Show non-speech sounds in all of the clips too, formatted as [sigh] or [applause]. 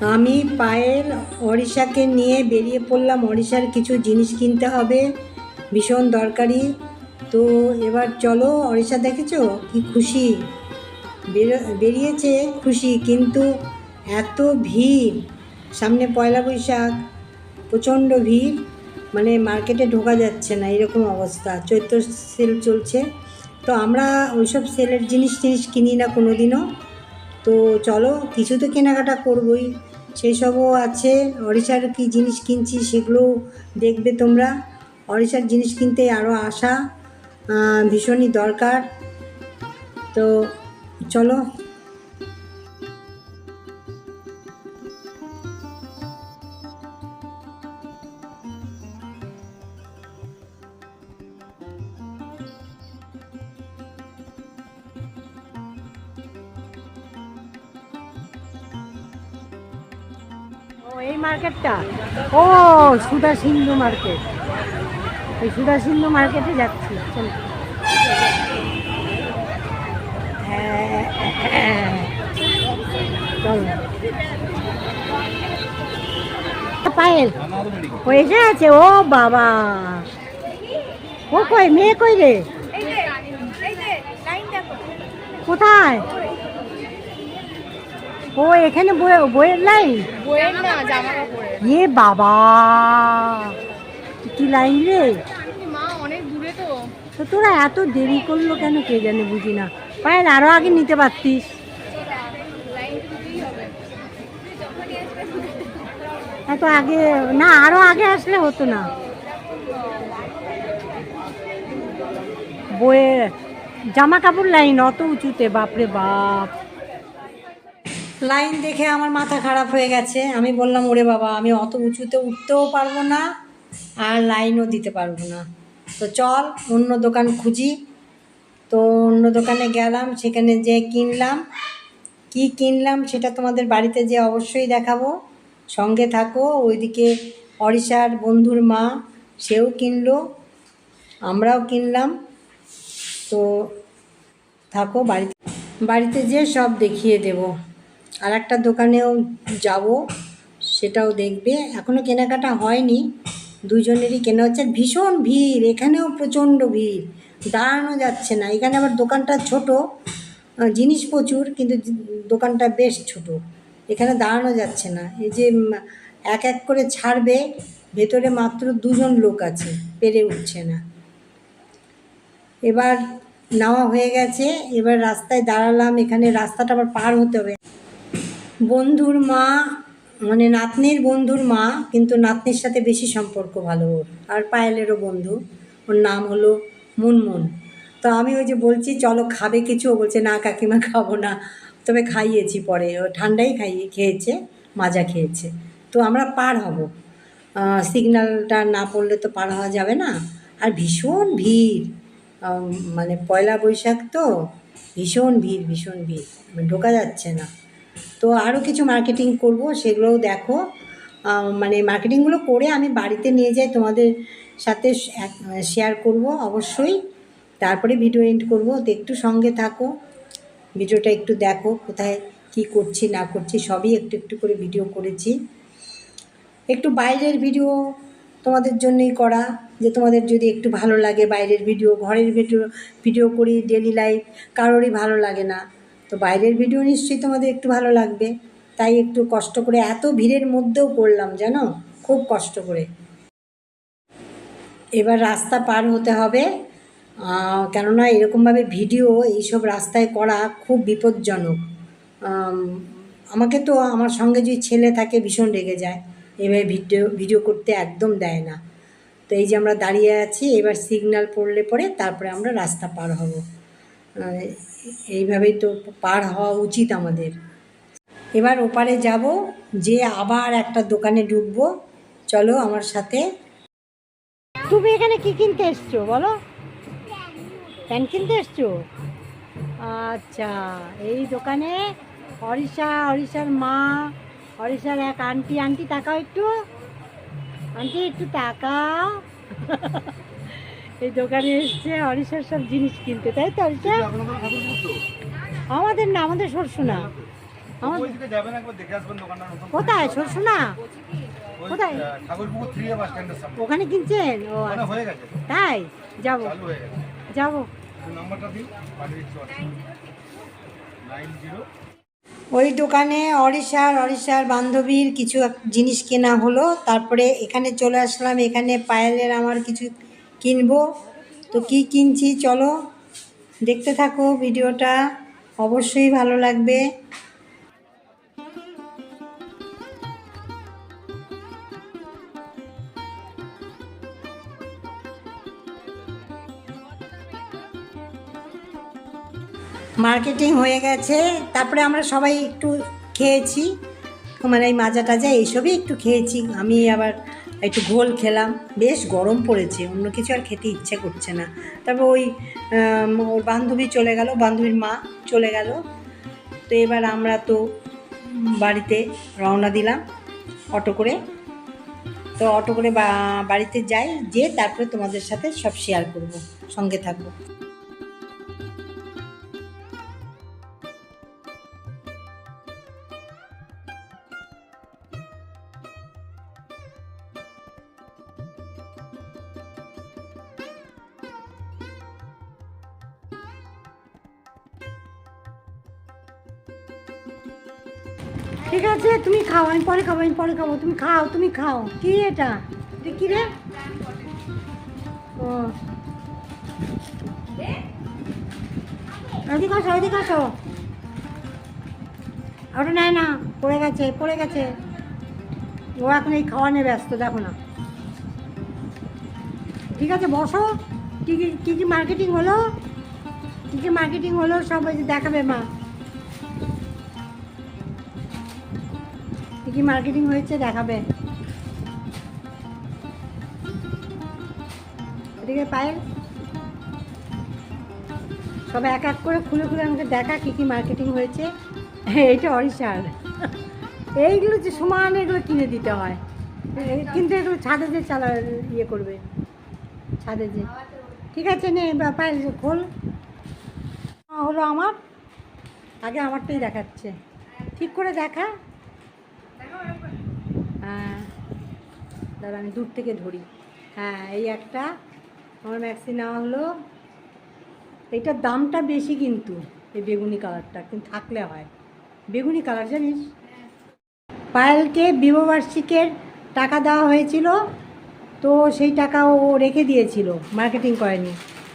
আমি পায়েল ওড়িশাকে নিয়ে বেরিয়ে পড়লাম। ওড়িশার কিছু জিনিস কিনতে হবে, ভীষণ দরকারি। তো এবার চলো ওড়িশা দেখেছ? কি খুশি। বেরো- বেরিয়েছে খুশি, কিন্তু এত ভিড়। সামনে পয়লা বৈশাখ, প্রচণ্ড ভিড়। মানে মার্কেটে ঢোকা যাচ্ছে না, এরকম অবস্থা। চৈত্র সেল চলছে। তো আমরা ওইসব সেলের জিনিস টিনিস কিনি না কোনো দিনও তো চলো, কিছু তো কেনাকাটা করবই। সেই সবও আছে। ওড়িশার কী জিনিস কিনছি সেগুলোও দেখবে তোমরা। ওড়িশার জিনিস কিনতে আরও আসা ভীষণই দরকার। তো চলো এই মার্কেটটা? ও সুধা সিন্ধু মার্কেট। এই সুধা সিন্ধু মার্কেটে যাচ্ছি চল। চল। পায়েল আছে? ও বাবা। ও কই মেয়ে কই রে? কোথায়? ও এখানে বই- বইয়ের লাইন এ বাবা! কি লাইন রে? মা অনেক দূরে তো। তোরা এত দেরি করল কেন কে জানে বুঝি না। পায়েল আরও আগে নিতে পারতিস। এত আগে না আরও আগে আসলে হতো না। বইয়ের জামা কাপড় লাইন অত উঁচুতে বাপরে বাপ। লাইন দেখে আমার মাথা খারাপ হয়ে গেছে। আমি বললাম, ওরে বাবা, আমি অত উঁচুতে উঠতেও পারব না আর লাইনও দিতে পারব না। তো চল, অন্য দোকান খুঁজি। তো অন্য দোকানে গেলাম, সেখানে যে কিনলাম, কি কিনলাম সেটা তোমাদের বাড়িতে যে অবশ্যই দেখাবো। সঙ্গে থাকো, ওইদিকে অরিশার বন্ধুর মা, সেও কিনলো, আমরাও কিনলাম। তো থাকো, বাড়িতে বাড়িতে যে সব দেখিয়ে দেব। আর একটা দোকানেও যাব, সেটাও দেখবে। এখনও কেনাকাটা হয়নি দুজনেরই কেনা হচ্ছে। ভীষণ ভিড়, এখানেও প্রচণ্ড ভিড়, দাঁড়ানো যাচ্ছে না। এখানে আবার দোকানটা ছোট জিনিস প্রচুর, কিন্তু দোকানটা বেশ ছোট। এখানে দাঁড়ানো যাচ্ছে না। এই যে এক এক করে ছাড়বে, ভেতরে মাত্র দুজন লোক আছে, পেরে উঠছে না। এবার নেওয়া হয়ে গেছে, এবার রাস্তায় দাঁড়ালাম, এখানে রাস্তাটা আবার পার হতে হবে। বন্ধুর মা মানে নাতনির বন্ধুর মা, কিন্তু নাতনির সাথে বেশি সম্পর্ক ভালো ওর। আর পায়েলেরও বন্ধু। ওর নাম হলো মুনমুন। তো আমি ওই যে বলছি, চলো খাবে কিছু? ও বলছে, না কাকিমা, খাব না। তবে খাইয়েছি পরে। ও ঠান্ডাই খাইয়ে খেয়েছে, মাজা খেয়েছে। তো আমরা পার হব। সিগন্যালটা না পড়লে তো পার হওয়া যাবে না। আর ভীষণ ভিড়। মানে পয়লা বৈশাখ তো, ভীষণ ভিড় ভীষণ ভিড়। মানে ঢোকা যাচ্ছে না। তো আরও কিছু মার্কেটিং করব, সেগুলোও দেখো। মানে মার্কেটিংগুলো করে আমি বাড়িতে নিয়ে যাই, তোমাদের সাথে শেয়ার করব অবশ্যই। তারপরে ভিডিও এন্ড করব। তো একটু সঙ্গে থাকো ভিডিওটা একটু দেখো, কোথায় কি করছি, না করছি, সবই একটু একটু করে ভিডিও করেছি। একটু বাইরের ভিডিও তোমাদের জন্যই করা, যে তোমাদের যদি একটু ভালো লাগে বাইরের ভিডিও ঘরের ভিডিও ভিডিও করি ডেলি লাইফ কারোরই ভালো লাগে না। তো বাইরের ভিডিও নিশ্চয়ই তোমাদের একটু ভালো লাগবে। তাই একটু কষ্ট করে এত ভিড়ের মধ্যেও করলাম জানো? খুব কষ্ট করে। এবার রাস্তা পার হতে হবে। কেননা এরকমভাবে ভিডিও এইসব রাস্তায় করা খুব বিপজ্জনক। আমাকে তো আমার সঙ্গে যদি ছেলে থাকে ভীষণ রেগে যায়। এভাবে ভিডিও ভিডিও করতে একদম দেয় না। তো এই যে আমরা দাঁড়িয়ে আছি, এবার সিগন্যাল পড়লে পরে তারপরে আমরা রাস্তা পার হব। এইভাবেই তো পার হওয়া উচিত আমাদের। এবার ওপারে যাব, যে আবার একটা দোকানে ঢুকবো। চলো আমার সাথে। তুমি এখানে কি কিনতে এসছো বলো? প্যান কিনতে এসছো? আচ্ছা এই দোকানে হরিষা হরিষার মা হরিষার এক আন্টি। আন্টি, তাকাও একটু। আন্টি, একটু তাকাও। এই দোকানে এসছে হরিষার সব জিনিস কিনতে তাই তো হরিষা আমাদের না আমাদের সরষু না আমার ওইদিকে যাবেন একবার দেখে আসবেন দোকানটা নতুন কোথায়? ওই, কোথায়? ওখানে কিনছেন? ও আচ্ছা। হয়ে গেছে। তাই? যাব। চালু হয়ে গেছে। যাব। ওই দোকানে অরিশার অরিশার বান্ধবীর কিছু এক জিনিস কেনা হলো তারপরে এখানে চলে আসলাম এখানে পায়েলের আমার কিছু কিনবো? তো কি কিনছি? চলো, দেখতে থাকো ভিডিওটা। অবশ্যই ভালো লাগবে। মার্কেটিং হয়ে গেছে। তারপরে আমরা সবাই একটু খেয়েছি। মানে এই মাজা টাজা এইসবই একটু খেয়েছি। আমি আবার একটু ঘোল খেলাম। বেশ গরম পড়েছে, অন্য কিছু আর খেতে ইচ্ছে করছে না। তারপর ওই ওর বান্ধবী চলে গেল, বান্ধবীর মা চলে গেল। তো এবার আমরা তো বাড়িতে রওনা দিলাম অটো করে। তো অটো করে বাড়িতে যাই যে তারপরে তোমাদের সাথে সব শেয়ার করব, সঙ্গে থাকব। ঠিক আছে, তুমি খাও, আমি পরে খাব, আমি পরে খাব, তুমি খাও তুমি খাও। কি এটা? কি রে? ও। ওদিকে আসো ওদিকে আসো। ওটা নেয় না, পড়ে গেছে পড়ে গেছে। ও এখন এই খাওয়া নিয়ে ব্যস্ত, দেখো না। ঠিক আছে, বসো। কী কী কী কী মার্কেটিং হলো? কী কী মার্কেটিং হলো? সব দেখাবে মা। কী মার্কেটিং হয়েছে দেখাবে। এদিকে পায়েল। সব এক এক করে খুলে খুলে আমাকে দেখা কী কী মার্কেটিং হয়েছে। এইটা অরিশার এইগুলো যে সমান, এগুলো কিনে দিতে হয়। কিন্তু এগুলো ছাদে যে চালা ইয়ে করবে। ছাদে যে। ঠিক আছে, নে বা- পায়েল খোল। হলো আমার। আগে আমারটাই দেখাচ্ছে। ঠিক করে দেখা। হ্যাঁ। দাঁড়া আমি দূর থেকে ধরি। হ্যাঁ এই একটা। আমার ম্যাক্সি নেওয়া হলো। এইটার দামটা বেশি কিন্তু, এই বেগুনি কালারটা, কিন্তু থাকলে হয়। বেগুনি কালার জানিস? পায়েলকে বিবাহবার্ষিকের টাকা দেওয়া হয়েছিল, তো সেই টাকা ও রেখে দিয়েছিল, মার্কেটিং করেনি।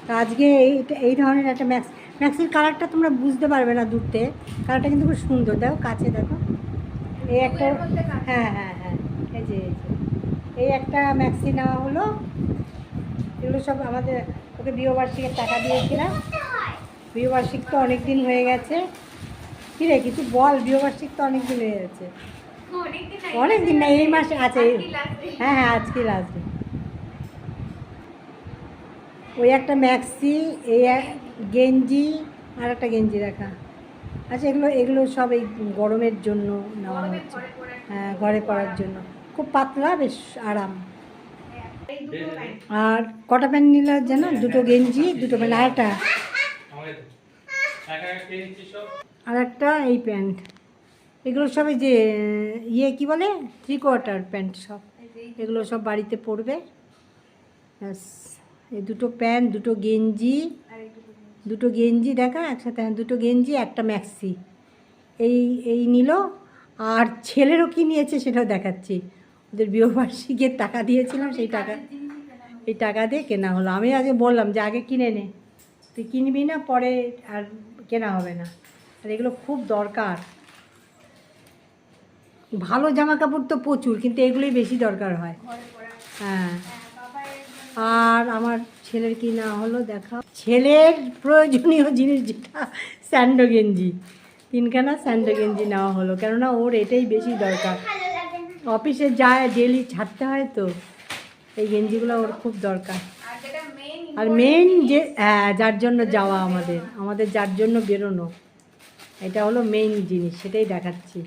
তো আজকে এই এই ধরনের একটা ম্যাক্স, ম্যাক্সির কালারটা তোমরা বুঝতে পারবে না দূরতে। কালারটা কিন্তু খুব সুন্দর, দেখো, কাছে দেখো। এই একটা হ্যাঁ হ্যাঁ। এই একটা ম্যাক্সি নেওয়া হলো। এগুলো সব আমাদের, ওকে বিবাহবার্ষিকের টাকা দিয়েছিলাম। বিবাহবার্ষিক তো অনেক দিন হয়ে গেছে। কী রে, কিছু বল, বিবাহবার্ষিক তো অনেক দিন হয়ে গেছে। অনেক দিন না এই মাসে আছে হ্যাঁ হ্যাঁ আজকে লাস্ট ওই একটা ম্যাক্সি, এই গেঞ্জি, আর একটা গেঞ্জি রাখা। আচ্ছা এগুলো এগুলো সব এই গরমের জন্য নেওয়া হচ্ছে। হ্যাঁ ঘরে পড়ার জন্য। খুব পাতলা বেশ আরাম। আর কটা প্যান্ট নিলে যেন? দুটো গেঞ্জি দুটো প্যান্ট আর একটা? আর একটা এই প্যান্ট। এগুলো সব এই যে ইয়ে কি বলে? থ্রি কোয়ার্টার প্যান্ট সব। এগুলো সব বাড়িতে পরবে। ব্যাস। এই দুটো প্যান্ট দুটো গেঞ্জি দুটো গেঞ্জি দেখা একসাথে হ্যাঁ, দুটো গেঞ্জি একটা ম্যাক্সি। এই এই নিল। আর ছেলেরও কি নিয়েছে সেটাও দেখাচ্ছি। ওদের বিবাহবার্ষিকের টাকা দিয়েছিলাম, সেই টাকা এই টাকা দিয়ে কেনা হলো। আমি আগে বললাম যে আগে কিনে নে। তুই কিনবি না, পরে আর কেনা হবে না। আর এগুলো খুব দরকার। ভালো জামা কাপড় তো প্রচুর, কিন্তু এগুলোই বেশি দরকার হয়। হ্যাঁ। আর আমার ছেলের কি না হলো দেখা। ছেলের প্রয়োজনীয় জিনিস যেটা, স্যান্ডো গেঞ্জি। তিনখানা স্যান্ডো গেঞ্জি নেওয়া হলো, কেননা ওর এটাই বেশি দরকার। অফিসে যায় ডেলি ছাড়তে হয় তো। এই গেঞ্জিগুলো ওর খুব দরকার। আর মেন যে হ্যাঁ যার জন্য যাওয়া আমাদের। আমাদের যার জন্য বেরোনো। এটা হলো মেইন জিনিস সেটাই দেখাচ্ছি।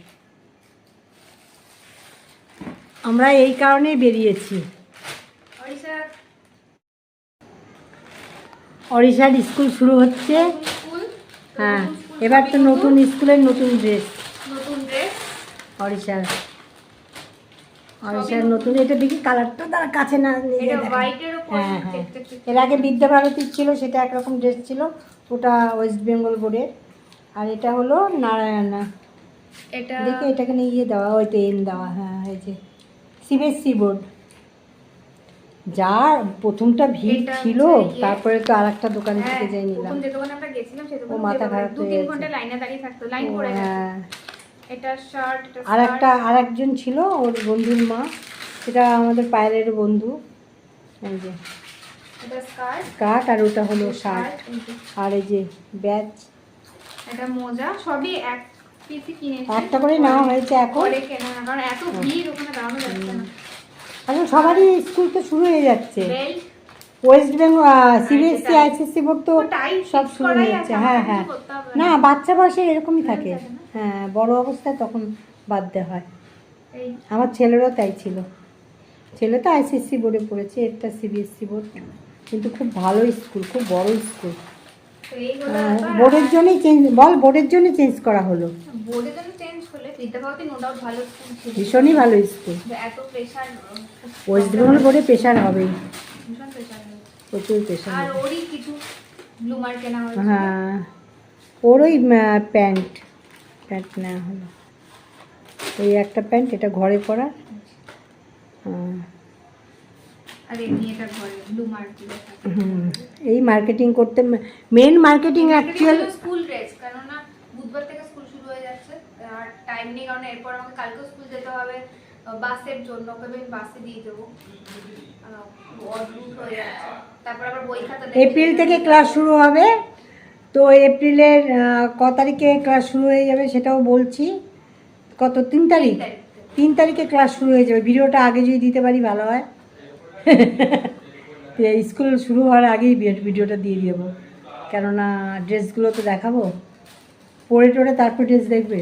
আমরা এই কারণেই বেরিয়েছি। অরিশার স্কুল শুরু হচ্ছে। হ্যাঁ এবার তো নতুন স্কুলের নতুন ড্রেস অরিশার অরিশার নতুন এটা দেখি কালারটা তার কাছে না নিয়ে হ্যাঁ হ্যাঁ। এর আগে বিদ্যাভারতীর ছিল সেটা একরকম ড্রেস ছিল ওটা ওয়েস্ট বেঙ্গল বোর্ডের আর এটা হলো নারায়ণা। এটা দেখি এটাকে নিয়ে ইয়ে দেওয়া ওইটা এন দেওয়া হ্যাঁ এই যে। সিবিএসসি বোর্ড যার প্রথমটা ভিড় ছিল। তারপরে তো আর একটা দোকান থেকে যাই নিলাম ও মাথা খারাপ হয়ে গেছে। হ্যাঁ। এটা শার্ট আর একটা আর একজন ছিল ওর বন্ধুর মা। সেটা আমাদের পায়েলের বন্ধু। এই যে এটা স্কার্ট আর ওটা হলো শার্ট আর এই যে ব্যাচ এটা মোজা সবই এক কিনেছি। একটা করে নেওয়া হয়েছে এখন। কেনা কারণ এত ভিড় ওখানে দাঁড়ানো যাচ্ছে না। এখন সবারই স্কুল তো শুরু হয়ে যাচ্ছে। Belt West Bengal CBSC ICSE board তো সব শুরু হয়ে যাচ্ছে হ্যাঁ। হ্যাঁ না বাচ্চা বয়সে এরকমই থাকে। থাকে হ্যাঁ বড় অবস্থায় তখন বাদ দেওয়া হয়। আমার ছেলেরও তাই ছিল। ছেলে তো আইসিএসসি বোর্ডে পড়েছে এটা সিবিএসসি বোর্ড কিন্তু খুব ভালো স্কুল খুব বড় স্কুল। হ্যাঁ। বোর্ডের জন্যই চেঞ্জ বল বোর্ডের জন্য চেঞ্জ করা হলো। বোর্ডের জন্য চেঞ্জ হলে বিদ্যাভারতী নো ডাউট ভালো স্কুল ভীষণই ভালো স্কুল। এত প্রেশার ওয়েস্ট বেঙ্গল বোর্ডে প্রেশার হবেই। ভীষণ প্রেশার প্রচুর প্রেশার আর ওরই কিছু ব্লুমার কেনা হয়েছে হ্যাঁ ওর ওই প্যান্ট প্যান্ট নেওয়া হলো। এই একটা প্যান্ট এটা ঘরে পরা। হ্যাঁ, এই মার্কেটিং করতে main marketing actual school dress কেননা বুধবার থেকে স্কুল শুরু হয়ে যাচ্ছে। আর টাইম নেই কারণ এরপর আমাকে কালকেও স্কুল যেতে হবে। বাসের জন্য ওকে আমি বাসে দিয়ে দেবো। অদ্ভুত হয়ে যাচ্ছে। তারপর আবার বই খাতা এপ্রিল থেকে ক্লাস শুরু হবে। তো এপ্রিলের ক তারিখে ক্লাস শুরু হয়ে যাবে সেটাও বলছি। কত? তিন তারিখ? তিন তারিখ। ক্লাস শুরু হয়ে যাবে। ভিডিওটা আগে যদি দিতে পারি ভালো হয়। [laughs] তো স্কুল শুরু হওয়ার আগেই ভিডিওটা দিয়ে দেবো। কেননা ড্রেসগুলো তো দেখাবো। পরে টোরে তারপর ড্রেস দেখবে।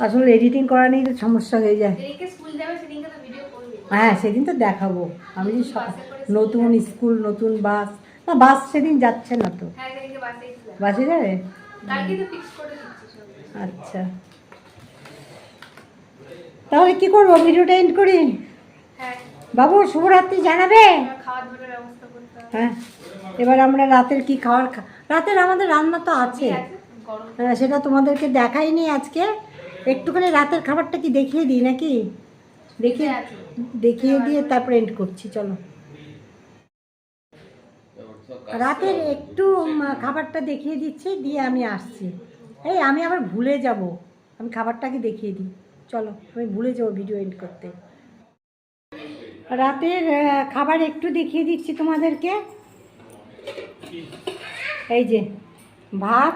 আসলে এডিটিং করা নিয়ে তো সমস্যা হয়ে যায়। হ্যাঁ সেদিন তো দেখাবো। আমি যে নতুন স্কুল নতুন বাস না বাস সেদিন যাচ্ছে না তো। হ্যাঁ বাসে যাবে? বাসে যাবে আচ্ছা। তাহলে কি করব? ভিডিওটা এন্ড করি? হ্যাঁ। বাবু শুভরাত্রি জানাবে? হ্যাঁ। এবার আমরা রাতের কি খাওয়ার খা- রাতের আমাদের রান্না তো আছে। হ্যাঁ, সেটা তোমাদেরকে দেখাইনি আজকে। একটুখানি রাতের খাবারটা কি দেখিয়ে দিই নাকি? দেখিয়ে দেখিয়ে দিয়ে তারপরে এন্ড করছি চলো। রাতের একটু খাবারটা দেখিয়ে দিচ্ছি দিয়ে আমি আসছি। এই আমি আবার ভুলে যাব। আমি খাবারটাকে দেখিয়ে দিই। চলো আমি ভুলে যাব ভিডিও এন্ড করতে। রাতের খাবার একটু দেখিয়ে দিচ্ছি তোমাদেরকে। এই যে ভাত।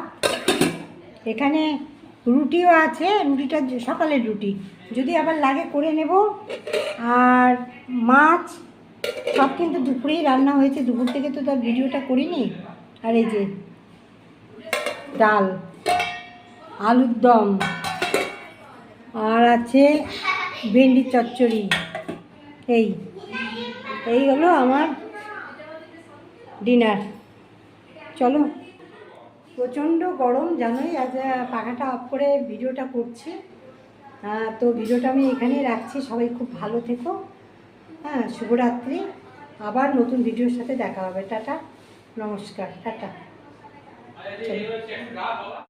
এখানে রুটিও আছে, রুটিটা সকালের রুটি। যদি আবার লাগে করে নেব। আর মাছ, সব কিন্তু দুপুরেই রান্না হয়েছে। দুপুর থেকে তো তার ভিডিওটা করিনি। আর এই যে ডাল, আলুর দম, আর আছে ভেন্ডির চচ্চড়ি। এই এই হলো আমার ডিনার। চলো। প্রচণ্ড গরম, জানোই আজ পাখাটা অফ করে ভিডিওটা করছি। তো ভিডিওটা আমি এখানেই রাখছি, সবাই খুব ভালো থেকো। হ্যাঁ শুভরাত্রি। আবার নতুন ভিডিওর সাথে দেখা হবে। টাটা, নমস্কার, টাটা।